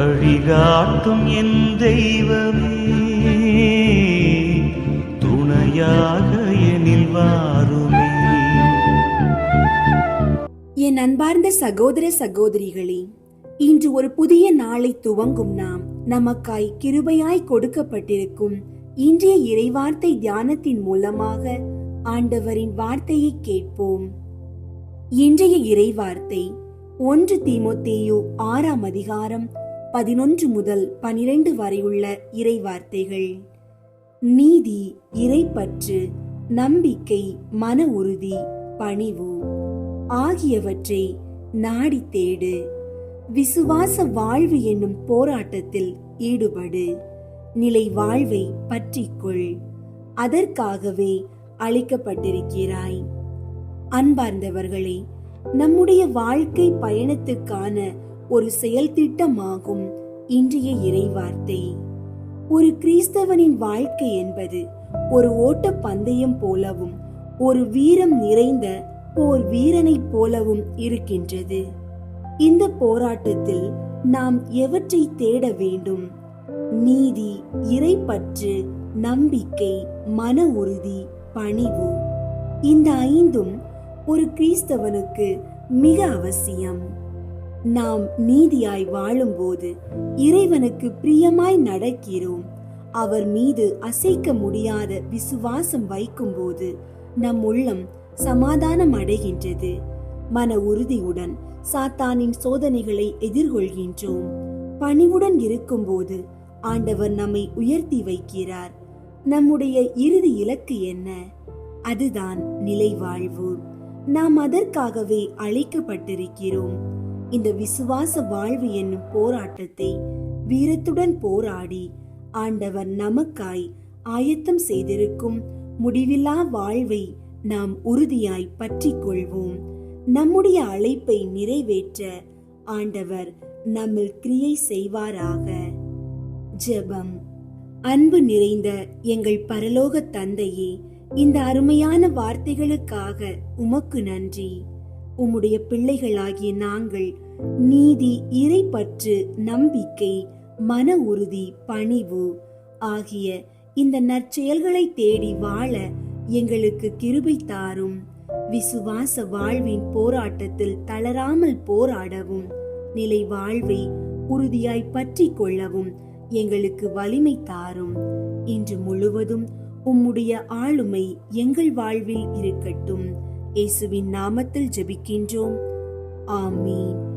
வழிகாட்டும் என் தெய்வமே. துணையாக எனில் வாருமே. என் அன்பார்ந்த சகோதர சகோதரிகளே இன்று ஒரு புதிய நாளை துவங்கும் நாம் நமக்காய் கிருபையாய் கொடுக்கப்பட்டிருக்கும் இன்றைய இறைவார்த்தை தியானத்தின் மூலமாக ஆண்டவரின் வார்த்தையை கேட்போம். இன்றைய இறைவார்த்தை ஒன்று தீமோத்தேயு ஆறாம் அதிகாரம் பதினொன்று முதல் பனிரெண்டு வரையுள்ள இறைவார்த்தைகள். நீதி இறைப்பற்று நம்பிக்கை மன உறுதி பணிவு ஆகியவற்றை நாடி தேடு விசுவாச வாழ்வு என்னும் போராட்டத்தில் ஈடுபடு. நிலை வாழ்வை பற்றிக்கொள். அதற்காகவே அளிக்கப்பட்டிருக்கிறாய். அன்பார்ந்தவர்களே நம்முடைய வாழ்க்கை பயணத்துக்கான ஒரு செயல் திட்டமாகும் இன்றைய இறைவார்த்தை. ஒரு கிறிஸ்தவனின் வாழ்க்கை என்பது ஒரு ஓட்ட பந்தயம் போலவும் ஒரு வீரம் நிறைந்த போர் வீரனைப் போலவும் இருக்கின்றது. இந்த போராட்டத்தில் நாம் எவற்றை தேட வேண்டும்? நீதி இறைப்பற்று நம்பிக்கை மன உறுதி பணிவு. இந்த ஐந்தும் ஒரு கிறிஸ்தவனுக்கு மிக அவசியம். நாம் நீதியாய் வாழும்போது இறைவனுக்கு பிரியமாய் நடக்கிறோம். அவர் மீது அசைக்க முடியாத விசுவாசம் வைக்கும்போது நம் உள்ளம் சமாதானம் அடைகின்றது. மன உறுதியுடன் சாத்தானின் சோதனைகளை எதிர்கொள்கின்றோம். பணிவுடன் இருக்கும்போது ஆண்டவர் நம்மை உயர்த்தி வைக்கிறார். நம்முடைய இறுதி இலக்கு என்ன? அதுதான் நிலை வாழ்வு நாம் அதற்காகவே அழைக்கப்பட்டிருக்கிறோம். இந்த விசுவாச வாழ்வு என்னும் போராட்டத்தை வீரத்துடன் போராடி ஆண்டவர் நமக்காய் ஆயத்தம் செய்திருக்கும் முடிவில்லா வாழ்வை நாம் உறுதியாய் பற்றி கொள்வோம் நம்முடைய அழைப்பை நிறைவேற்ற ஆண்டவர் நம்மில் கிரியை செய்வாராக. ஜெபம். அன்பு நிறைந்த எங்கள் பரலோக தந்தையே இந்த அருமையான வார்த்தைகளுக்காக உமக்கு நன்றி. உம்முடைய பிள்ளைகளாகிய நாங்கள் நீதி இறைப்பற்று நம்பிக்கை மன உறுதி பணிவு ஆகிய இந்த நற்செயல்களை தேடி வாழ எங்களுக்கு கிருபை தாரும். விசுவாச வாழ்வின் போராட்டத்தில் தளராமல் போராடவும் நிலை வாழ்வை உறுதியாய் பற்றி கொள்ளவும் எங்களுக்கு வலிமை தாரும். இன்று முழுவதும் உம்முடைய ஆளுமை எங்கள் வாழ்வில் இருக்கட்டும். இயேசுவின் நாமத்தில் ஜெபிக்கின்றோம். ஆமீன்.